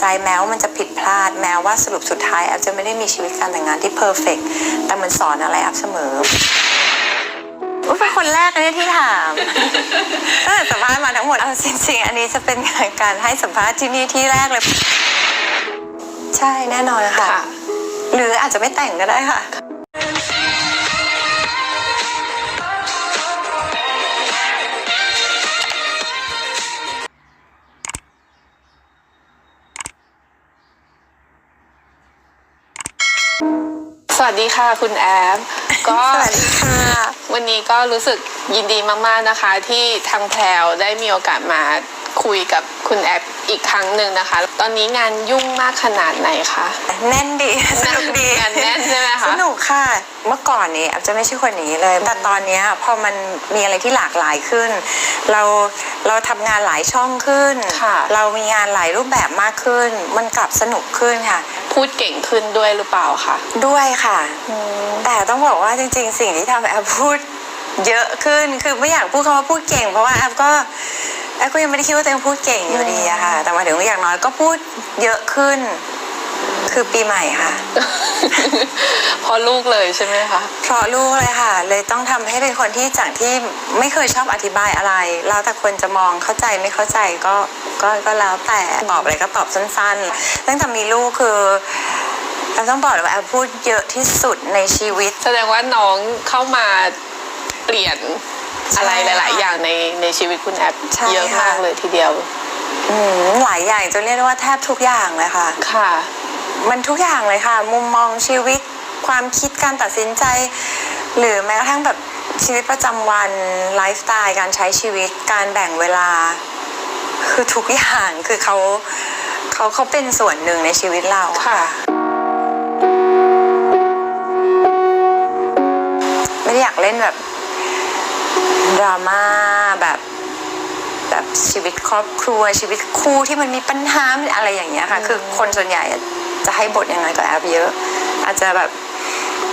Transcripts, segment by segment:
ใจแม้ว่ามันจะผิดพลาดแม้ว่าสรุปสุดท้ายแอฟจะไม่ได้มีชีวิตการแต่งงานที่เพอร์เฟกแต่มันสอนอะไรแอฟเสมออุ๊ยเป็นคนแรกเลยที่ถามตั้งแต่สัมภาษณ์มาทั้งหมดเอาจริงๆ อันนี้จะเป็นการให้สัมภาษณ์ที่นี่ที่แรกเลย ใช่แน่นอนค่ะค่ะหรืออาจจะไม่แต่งก็ได้ค่ะ ดีค่ะคุณแอฟก็สวัสดีค่ะ วันนี้ก็รู้สึกยินดีมากๆนะคะ ที่ทางแพรวได้มีโอกาสมาคุยกับคุณแอฟอีกครั้งหนึ่งนะคะ ตอนนี้งานยุ่งมากขนาดไหนคะ แน่นดี สนุกดีงานแน่นใช่ไหมคะสนุกค่ะ เมื่อก่อนนี้แอฟจะไม่ใช่คนนี้เลย แต่ตอนเนี้ยพอมันมีอะไรที่หลากหลายขึ้น เราเราทำงานหลายช่องขึ้นค่ะเรามีงานหลายรูปแบบมากขึ้น มันกลับสนุกขึ้นค่ะ พูดเก่งขึ้นด้วยหรือเปล่าคะด้วยค่ะ แต่ต้องบอกว่าจริง ๆ สิ่งที่ทำให้แอฟพูดเยอะขึ้นคือไม่อยากพูดคำว่าพูดเก่ง เพราะว่าแอฟก็แอฟก็ยังไม่ได้คิดว่าตัวเองพูดเก่งอยู่ดีอะค่ะ แต่มาถึงอย่างน้อยก็พูดเยอะขึ้น คือปีใหม่ค่ะ เพราะลูกเลยใช่ไหมคะเพราะลูกเลยค่ะ เลยต้องทำให้เป็นคนที่จากที่ไม่เคยชอบอธิบายอะไร แล้วแต่คนจะมองเข้าใจไม่เข้าใจก็ก็ก็แล้วแต่ตอบอะไรก็ตอบสั้นๆตั้งแต่มีลูกคือแอฟต้องบอกเลยว่าแอฟพูดเยอะที่สุดในชีวิต แสดงว่าน้องเข้ามาเปลี่ยนอะไรใช่ค่ะหลาย ๆ อย่างในในชีวิตคุณแอฟใช่เยอะค่ะมากเลยทีเดียวอืมหลายอย่างจนเรียกได้ว่าแทบทุกอย่างเลยค่ะ ค่ะ มันทุกอย่างเลยค่ะ มุมมองชีวิตความคิดการตัดสินใจ หรือแม้กระทั่งแบบชีวิตประจำวันไลฟ์สไตล์การใช้ชีวิตการแบ่งเวลา คือทุกอย่างคือเขาเขาเขาเป็นส่วนหนึ่งในชีวิตเราค่ะ ไม่ได้อยากเล่นแบบดราม่าแบบแบบชีวิตครอบครัวชีวิตคู่ที่มันมีปัญหาอะไรอย่างเงี้ยค่ะ คือคนส่วนใหญ่ จะให้บทยังไงก็แอบเยอะ อาจจะแบบ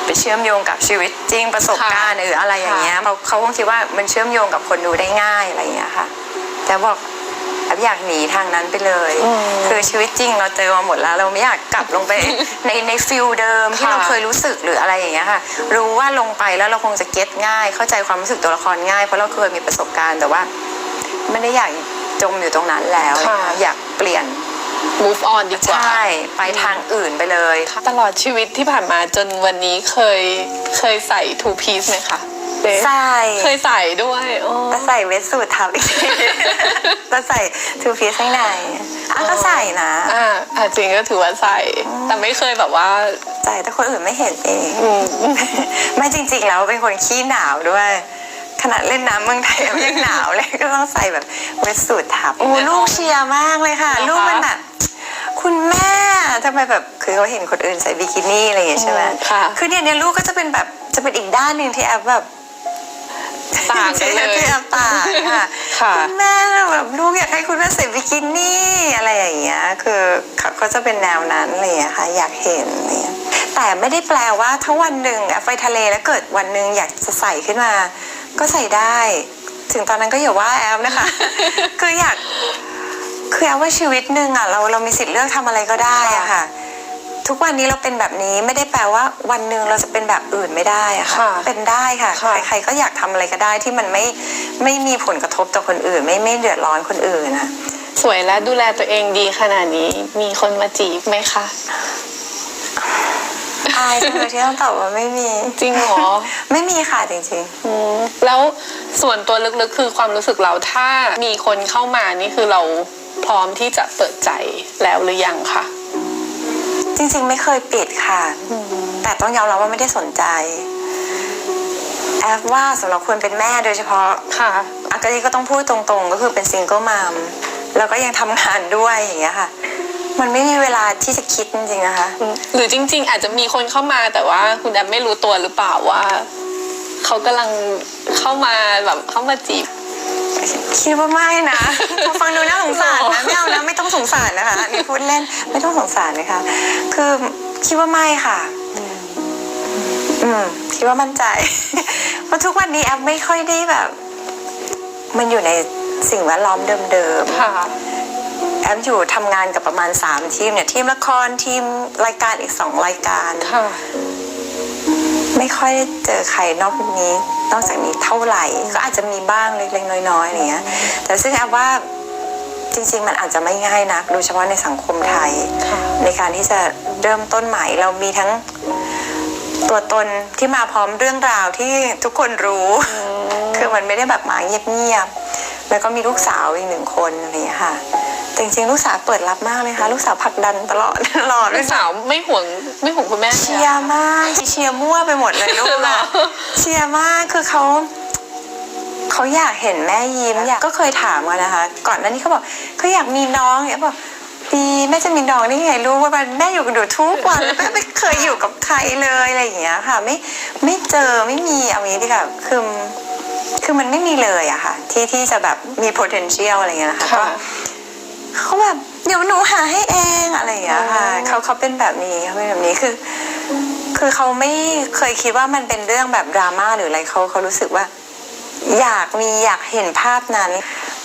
ไปเชื่อมโยงกับชีวิตจริงประสบการณ์หรืออะไรอย่างเงี้ยเขาเขาคงคิดว่ามันเชื่อมโยงกับคนดูได้ง่ายอะไรอย่างเงี้ยค่ะ แต่บอกแอบอยากหนีทางนั้นไปเลยอืมคือชีวิตจริงเราเจอมาหมดแล้ว เราไม่อยากกลับลงไปในในฟิลเดิมที่ค่ะเราเคยรู้สึกหรืออะไรอย่างเงี้ยค่ะ รู้ว่าลงไปแล้วเราคงจะเก็ตง่าย เข้าใจความรู้สึกตัวละครง่ายเพราะเราเคยมีประสบการณ์แต่ว่า ไม่ได้อยากจมอยู่ตรงนั้นแล้วค่ะอยากเปลี่ยน move on ดีกว่า ใช่ ไปทางอื่นไปเลย ตลอดชีวิตที่ผ่านมาจนวันนี้เคยเคยใส่ two piece ไหมคะเบสใส่เคยใส่ด้วยโอ้ก็ใส่เวสสูททับอีกทีก็ใส่ทูพีซข้างในอะก็ใส่นะอ่าอ่าจริงก็ถือว่าใส่ แต่ไม่เคยแบบว่า ใส่แต่คนอื่นไม่เห็นเองอืมไม่จริง ๆ แล้วเป็นคนขี้หนาวด้วย ขนาดเล่นน้ำเมืองไทยยังหนาวเลยก็ต้องใส่แบบเวสสูททับโอ้ลูกเชียร์มากเลยค่ะเหรอคะลูกมันแบบคุณแม่ทำไมแบบคือเขาเห็นคนอื่นใส่บิกินี่อะไรอย่างเงี้ยใช่ไหมค่ะคือเนี่ยเนี่ยลูกก็จะเป็นแบบจะเป็นอีกด้านหนึ่งที่แอฟแบบต่างกันเลยที่แอฟต่างค่ะค่ะณแม่แบบลูกอยากให้คุณแม่ใส่บิกินี่อะไรอย่างเงี้ย คือเขาเขาจะเป็นแนวนั้นอะไรอย่างเลยค่ะ อยากเห็นอะไรอย่างเงี้ยแต่ไม่ได้แปลว่าถ้าวันหนึ่งแอฟไปทะเลแล้วเกิดวันหนึ่งอยากจะใส่ขึ้นมา ก็ใส่ได้ ถึงตอนนั้นก็อย่าว่าแอฟนะคะ คืออยากคือแอฟว่าชีวิตหนึ่งอะเราเรามีสิทธิ์เลือกทำอะไรก็ได้อะค่ะ ทุกวันนี้เราเป็นแบบนี้ไม่ได้แปลว่าวันหนึ่งเราจะเป็นแบบอื่นไม่ได้อะค่ะค่ะเป็นได้ค่ะค่ะ ใครๆก็อยากทำอะไรก็ได้ที่มันไม่ไม่มีผลกระทบต่อคนอื่น ไม่ไม่เดือดร้อนคนอื่นนะสวยและดูแลตัวเองดีขนาดนี้มีคนมาจีบไหมคะ อายจังเลยที่ต้องตอบว่าไม่มี จริงเหรอ ไม่มีค่ะจริงอืมแล้วส่วนตัวลึกๆ คือความรู้สึกเราถ้ามีคนเข้ามานี่คือเราพร้อมที่จะเปิดใจแล้วหรือยังคะๆ จริง ๆ ไม่เคยปิดค่ะ แต่ต้องยอมรับว่าไม่ได้สนใจ แอฟว่าสำหรับคนเป็นแม่โดยเฉพาะ ค่ะอากาลีก็ต้องพูดตรงๆ ก็คือเป็นซิงเกิลมัมแล้วก็ยังทำงานด้วยอย่างเงี้ยค่ะ มันไม่มีเวลาที่จะคิดจริงๆนะคะหรือจริง ๆ อาจจะมีคนเข้ามาแต่ว่าคุณแอมไม่รู้ตัวหรือเปล่าว่าเขากำลังเข้ามาแบบเข้ามาจีบ คิดว่าไม่นะพอฟังดูน่าสงสารนะไม่เอานะไม่ต้องสงสารนะคะอันนี่พูดเล่นไม่ต้องสงสารนะคะคือคิดว่าไม่ค่ะ อืมคิดว่ามั่นใจเพราะทุกวันนี้แอฟไม่ค่อยได้แบบ มันอยู่ในสิ่งแวดล้อมเดิมๆค่ะ แอฟปอยู่ทำงานกับประมาณ 3 ทีมเนี่ย ทีมละครทีมรายการอีก 2 รายการ ค่ะ ไม่ค่อยได้เจอใครนอกนี้ นอกจากนี้เท่าไหร่ ก็อาจจะมีบ้างเล็กๆน้อยๆอะไรเงี้ย แต่ซึ่งแอบว่าจริงๆ มันอาจจะไม่ง่ายนักโดยเฉพาะในสังคมไทย ค่ะ ในการที่จะเริ่มต้นใหม่เรามีทั้งตัวตนที่มาพร้อมเรื่องราวที่ทุกคนรู้ คือมันไม่ได้แบบมาเงียบๆ แล้วก็มีลูกสาวอีกหนึ่งคนอะไรอย่างเงี้ยค่ะ แต่จริงๆลูกสาวเปิดรับมากเลยค่ะ ลูกสาวผลักดันตลอดตลอดลูกสาวไม่ห่วงไม่ห่วงคุณแม่เชียร์มากเชียร์มั่วไปหมดเลยลูกเหรออะเชียร์มากคือเขาเขาอยากเห็นแม่ยิ้มอยากก็เคยถามกันนะคะ ก่อนหน้านี้เขาบอกเขาอยากมีน้องเนี่ยบอกปีแม่จะมีน้องได้ไงรู้ว่าแม่อยู่กับหนูทุกวันแล้วแม่ไม่เคยอยู่กับใครเลยอะไรอย่างเงี้ยค่ะ ไม่ไม่เจอไม่มีเอางี้ดีกว่าคือคือมันไม่มีเลยอะค่ะ ที่ที่จะแบบมี potential อะไรเงี้ยนะคะก็ค่ะ เขาแบบเดี๋ยวหนูหาให้เองอะไรอย่างเงี้ยค่ะอ๋อเขาเขาเป็นแบบนี้เขาเป็นแบบนี้คือ คือเขาไม่เคยคิดว่ามันเป็นเรื่องแบบดราม่าหรืออะไรเขาเขารู้สึกว่า อยากมีอยากเห็นภาพนั้น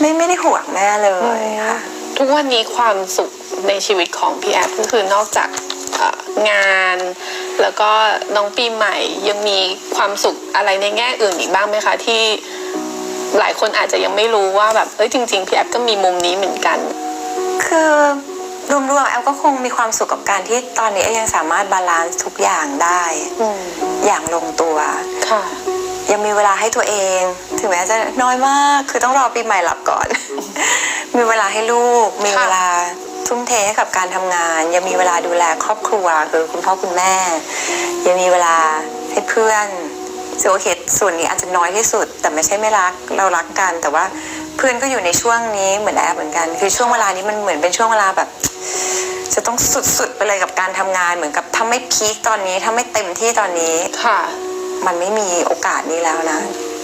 ไม่ไม่ได้ห่วงแม่เลยค่ะ ทุกวันนี้ความสุขในชีวิตของพี่แอฟก็คือนอกจากเอ่องาน แล้วก็น้องปีใหม่ยังมีความสุขอะไรในแง่อื่นอีกบ้างไหมคะที่หลายคนอาจจะยังไม่รู้ว่าแบบเอ้ยจริง ๆพี่แอฟก็มีมุมนี้เหมือนกัน คือรวมๆแอลก็คงมีความสุขกับการที่ตอนนี้แอลยังสามารถบาลานซ์ทุกอย่างได้อืมอย่างลงตัว ค่ะ ยังมีเวลาให้ตัวเอง ถึงแม้จะน้อยมาก คือต้องรอปีใหม่หลับก่อน มีเวลาให้ลูก มีเวลาทุ่มเทให้กับการทำงาน ยังมีเวลาดูแลครอบครัวคือคุณพ่อคุณแม่ ยังมีเวลาให้เพื่อนส่วนโอเคส่วนนี้อาจจะน้อยที่สุด แต่ไม่ใช่ไม่รักเรารักกันแต่ว่า เพื่อนก็อยู่ในช่วงนี้เหมือนแอบเหมือนกัน คือช่วงเวลานี้มันเหมือนเป็นช่วงเวลาแบบ จะต้องสุดๆไปเลยกับการทำงานเหมือนกับถ้าไม่พีคตอนนี้ถ้าไม่เต็มที่ตอนนี้ค่ะ มันไม่มีโอกาสนี้แล้วนะ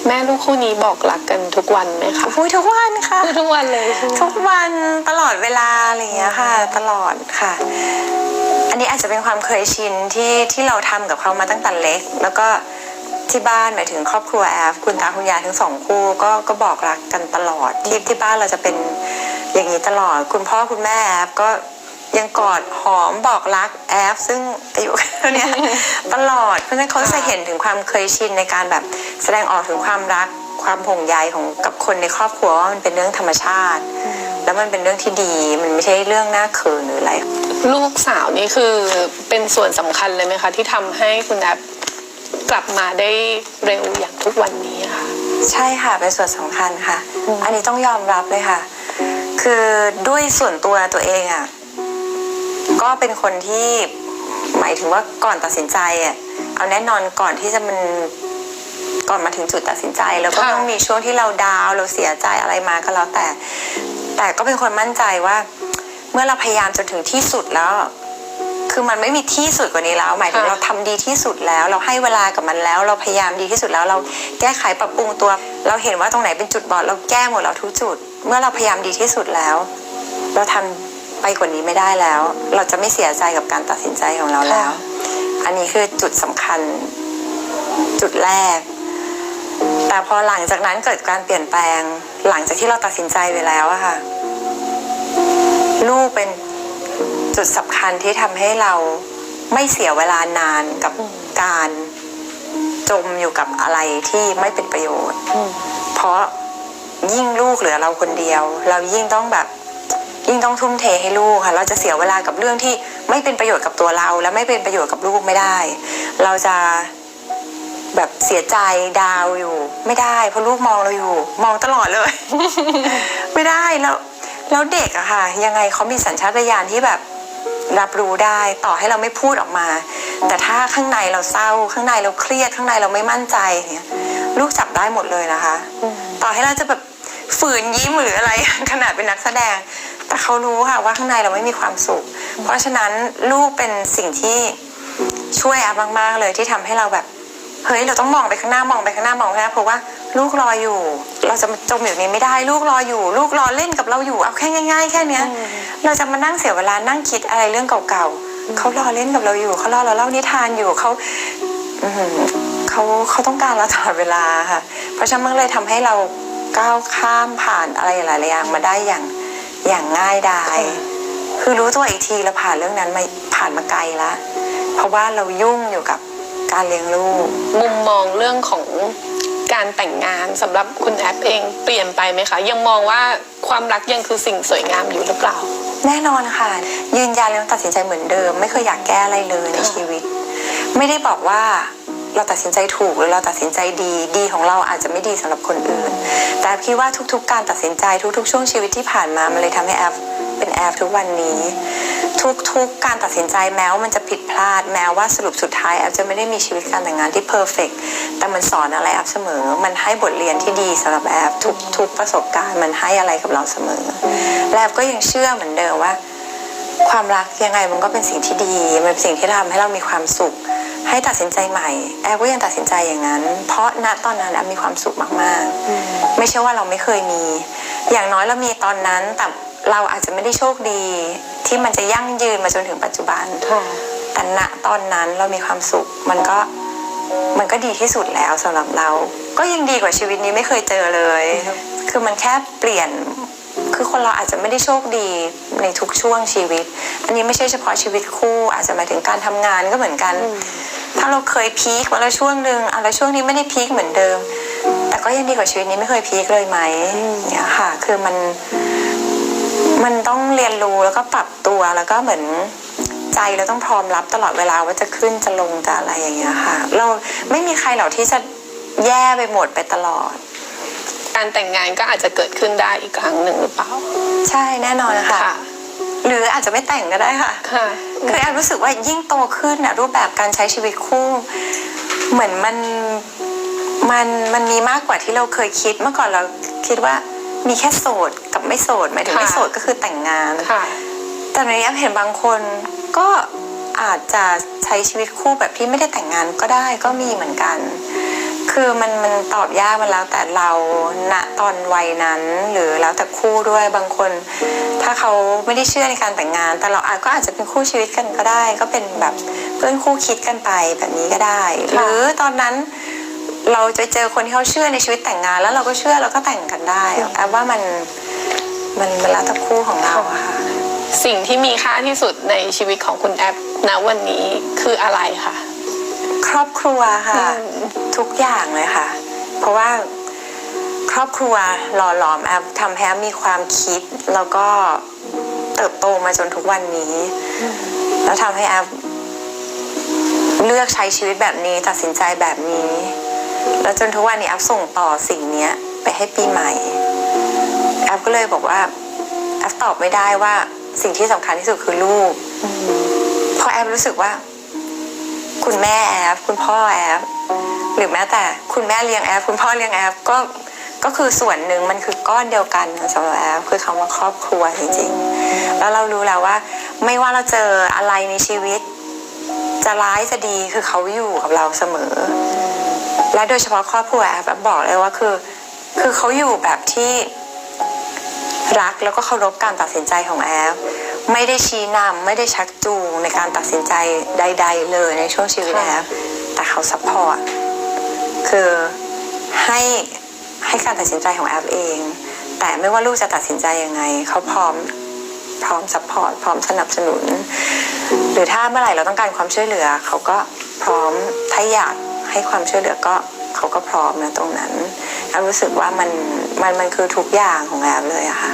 แม่ลูกคู่นี้บอกรักกันทุกวันไหมคะพูดทุกวันค่ะพูดทุกวันเลยใช่ไหมทุกวันตลอดเวลาอะไรอย่างเงี้ยค่ะ ตลอดค่ะ อันนี้อาจจะเป็นความเคยชินที่ที่เราทำกับเขามาตั้งแต่เล็ก แล้วก็ ที่บ้านหมายถึงครอบครัวแอฟคุณตาคุณยายทั้งสองคู่ก็ก็บอกรักกันตลอดที่ที่บ้านเราจะเป็นอย่างนี้ตลอด คุณพ่อคุณแม่แอฟก็ยังกอดหอมบอกรักแอฟซึ่งอายุเท่าเนี้ยตลอดเพราะฉะนั้นเขาจะเห็นถึงความเคยชินในการแบบแสดงออกถึงความรักความห่วงใยของกับคนในครอบครัวว่ามันเป็นเรื่องธรรมชาติ แล้วมันเป็นเรื่องที่ดีมันไม่ใช่เรื่องน่าเขินหรืออะไร ลูกสาวนี่คือเป็นส่วนสำคัญเลยไหมคะ ที่ทำให้คุณแอฟ กลับมาได้เร็วอย่างทุกวันนี้ค่ะ ใช่ค่ะเป็นส่วนสำคัญค่ะ อืม อันนี้ต้องยอมรับเลยค่ะ คือด้วยส่วนตัวตัวเองอะก็เป็นคนที่หมายถึงว่าก่อนตัดสินใจอะเอาแน่นอนก่อนที่จะมันก่อนมาถึงจุดตัดสินใจ แล้วก็ค่ะ ต้องมีช่วงที่เราดาวน์เราเสียใจอะไรมาก็แล้วแต่ แต่ก็เป็นคนมั่นใจว่า เมื่อเราพยายามจนถึงที่สุดแล้ว คือมันไม่มีที่สุดกว่านี้แล้ว หมายถึงค่ะเราทำดีที่สุดแล้ว เราให้เวลากับมันแล้ว เราพยายามดีที่สุดแล้ว เราแก้ไขปรับปรุงตัว เราเห็นว่าตรงไหนเป็นจุดบอดเราแก้หมดแล้วทุกจุด เมื่อเราพยายามดีที่สุดแล้ว เราทำไปกว่านี้ไม่ได้แล้ว เราจะไม่เสียใจกับการตัดสินใจของเราแล้ว อันนี้คือจุดสำคัญจุดแรก แต่พอหลังจากนั้นเกิดการเปลี่ยนแปลง หลังจากที่เราตัดสินใจไปแล้วอะค่ะ ลูกเป็น จุดสำคัญที่ทำให้เราไม่เสียเวลานานกับการจมอยู่กับอะไรที่ไม่เป็นประโยชน์ เพราะยิ่งลูกเหลือเราคนเดียว เรายิ่งต้องแบบยิ่งต้องทุ่มเทให้ลูกค่ะ เราจะเสียเวลากับเรื่องที่ไม่เป็นประโยชน์กับตัวเรา และไม่เป็นประโยชน์กับลูกไม่ได้ เราจะแบบเสียใจดาวอยู่ ไม่ได้ เพราะลูกมองเราอยู่ มองตลอดเลย ไม่ได้แล้วแล้วเด็กอะค่ะ ยังไงเขามีสัญชาตญาณที่แบบ รับรู้ได้ต่อให้เราไม่พูดออกมา แต่ถ้าข้างในเราเศร้า ข้างในเราเครียด ข้างในเราไม่มั่นใจเนี่ยลูกจับได้หมดเลยนะคะ ต่อให้เราจะแบบฝืนยิ้มหรืออะไรขนาดเป็นนักแสดง แต่เขารู้ค่ะว่าข้างในเราไม่มีความสุข เพราะฉะนั้นลูกเป็นสิ่งที่ช่วยอฟมาก ๆ เลยที่ทำให้เราแบบเฮ้ยเราต้องมองไปข้างหน้ามองไปข้างหน้ามองไปข้างหน้าเพราะว่า ลูกรออยู่ เราจะมาจมอยู่นี้ไม่ได้ลูกรออยู่ ลูกรอเล่นกับเราอยู่เอาแค่ง่าย ๆ แค่เนี้ย เราจะมานั่งเสียเวลานั่งคิดอะไรเรื่องเก่าๆเขารอเล่นกับเราอยู่เขารอเราเล่านิทานอยู่เขาอื้อหือเขาเขาต้องการเราตลอดเวลาค่ะ เพราะฉะนั้นมันเลยทำให้เราก้าวข้ามผ่านอะไรหลายๆอย่างมาได้อย่างอย่างง่ายดายคือรู้ตัวอีกทีแล้วผ่านเรื่องนั้นมาผ่านมาไกลแล้วเพราะว่าเรายุ่งอยู่กับการเลี้ยงลูก มุมมองเรื่องของ การแต่งงานสำหรับคุณแอปเองเปลี่ยนไปไหมคะยังมองว่าความรักยังคือสิ่งสวยงามอยู่หรือเปล่า แน่นอนค่ะ ยืนยันแล้วตัดสินใจเหมือนเดิม ไม่เคยอยากแก้อะไรเลยในชีวิต ไม่ได้บอกว่าเราตัดสินใจถูกหรือเราตัดสินใจดีดีของเราอาจจะไม่ดีสำหรับคนอื่น แต่คิดว่าทุกๆ การตัดสินใจทุกๆ ช่วงชีวิตที่ผ่านมามันเลยทำให้แอฟเป็นแอฟทุกวันนี้ ทุกๆการตัดสินใจแม้ว่ามันจะผิดพลาดแม้ว่าสรุปสุดท้ายแอฟจะไม่ได้มีชีวิตการแต่งงานที่เพอร์เฟกแต่มันสอนอะไรแอฟเสมอ มันให้บทเรียนที่ดีสำหรับแอฟทุกทุกประสบการณ์มันให้อะไรกับเราเสมอและแอฟก็ยังเชื่อเหมือนเดิมว่า ความรักยังไงมันก็เป็นสิ่งที่ดี มันเป็นสิ่งที่ทำให้เรามีความสุข ให้ตัดสินใจใหม่ แอฟก็ยังตัดสินใจอย่างนั้น เพราะณตอนนั้นแอฟมีความสุขมากๆ ไม่ใช่ว่าเราไม่เคยมี อย่างน้อยเรามีตอนนั้นแต่ เราอาจจะไม่ได้โชคดีที่มันจะยั่งยืนมาจนถึงปัจจุบันค่ะแต่ณตอนนั้นเรามีความสุขมันก็มันก็ดีที่สุดแล้วสำหรับเรา ก็ยังดีกว่าชีวิตนี้ไม่เคยเจอเลย คือมันแค่เปลี่ยน คือคนเราอาจจะไม่ได้โชคดีในทุกช่วงชีวิต อันนี้ไม่ใช่เฉพาะชีวิตคู่อาจจะหมายถึงการทำงานก็เหมือนกัน ถ้าเราเคยพีคมาแล้วช่วงหนึ่งอะแล้วช่วงนี้ไม่ได้พีคเหมือนเดิม แต่ก็ยังดีกว่าชีวิตนี้ไม่เคยพีคเลยไหมเนี่ยค่ะ คือมัน มันต้องเรียนรู้แล้วก็ปรับตัวแล้วก็เหมือนใจเราต้องพร้อมรับตลอดเวลาว่าจะขึ้นจะลงจะอะไรอย่างเงี้ยค่ะ เราไม่มีใครหรอกที่จะแย่ไปหมดไปตลอด การแต่งงานก็อาจจะเกิดขึ้นได้อีกครั้งหนึ่งหรือเปล่า ใช่แน่นอนค่ะค่ะหรืออาจจะไม่แต่งก็ได้ค่ะค่ะคือแอบรู้สึกว่ายิ่งโตขึ้นนะรูปแบบการใช้ชีวิตคู่ เหมือนมันมันมันมีมากกว่าที่เราเคยคิดเมื่อก่อนเราคิดว่า มีแค่โสดกับไม่โสดหมายถึงค่ะไม่โสดก็คือแต่งงานค่ะแต่ในนี้แอฟเห็นบางคนก็อาจจะใช้ชีวิตคู่แบบที่ไม่ได้แต่งงานก็ได้ก็มีเหมือนกัน คือมันมันตอบยากมันแล้วแต่เราณตอนวัยนั้น หรือแล้วแต่คู่ด้วยบางคน ถ้าเขาไม่ได้เชื่อในการแต่งงาน แต่เราอาจก็อาจจะเป็นคู่ชีวิตกันก็ได้ ก็เป็นแบบเพื่อนคู่คิดกันไปแบบนี้ก็ได้ หรือตอนนั้น เราจะเจอคนที่เขาเชื่อในชีวิตแต่งงาน แล้วเราก็เชื่อเราก็แต่งกันได้แอบว่ามันมันมันแล้วแต่คู่ของเราอะค่ะสิ่งที่มีค่าที่สุดในชีวิตของคุณแอปณวันนี้คืออะไรคะครอบครัวค่ะอืมทุกอย่างเลยค่ะ เพราะว่าครอบครัวหล่อหลอมแอฟทำให้แอฟมีความคิด แล้วก็เติบโตมาจนทุกวันนี้ แล้วทำให้แอฟเลือกใช้ชีวิตแบบนี้ตัดสินใจแบบนี้ แล้วจนทุกวันนี้แอฟส่งต่อสิ่งเนี้ยไปให้ปีใหม่ แอฟก็เลยบอกว่า แอฟตอบไม่ได้ว่าสิ่งที่สำคัญที่สุดคือลูก เพราะแอฟรู้สึกว่า คุณแม่แอฟคุณพ่อแอฟหรือแม้แต่คุณแม่เลี้ยงแอฟคุณพ่อเลี้ยงแอฟก็ก็คือส่วนหนึ่งมันคือก้อนเดียวกันสำหรับแอฟคือคำว่าครอบครัวจริงๆ แล้วเรารู้แล้วว่า ไม่ว่าเราเจออะไรในชีวิต จะร้ายจะดีคือเขาอยู่กับเราเสมอ และโดยเฉพาะครอบครัวแอฟแอฟบอกเลยว่าคือ คือเขาอยู่แบบที่รักแล้วก็เคารพการตัดสินใจของแอฟไม่ได้ชี้นำไม่ได้ชักจูงในการตัดสินใจใด ๆ เลยในช่วงชีวิตแอฟแต่เขาซัพพอร์ตคือให้ให้การตัดสินใจของแอฟเอง แต่ไม่ว่าลูกจะตัดสินใจยังไงเขาพร้อมพร้อมซัพพอร์ตพร้อมสนับสนุน หรือถ้าเมื่อไหร่เราต้องการความช่วยเหลือ เขาก็พร้อมถ้าอยาก ให้ความช่วยเหลือก็เขาก็พร้อมนะตรงนั้นแอมรู้สึกว่ามันมันมันคือทุกอย่างของแอมเลยอะค่ะ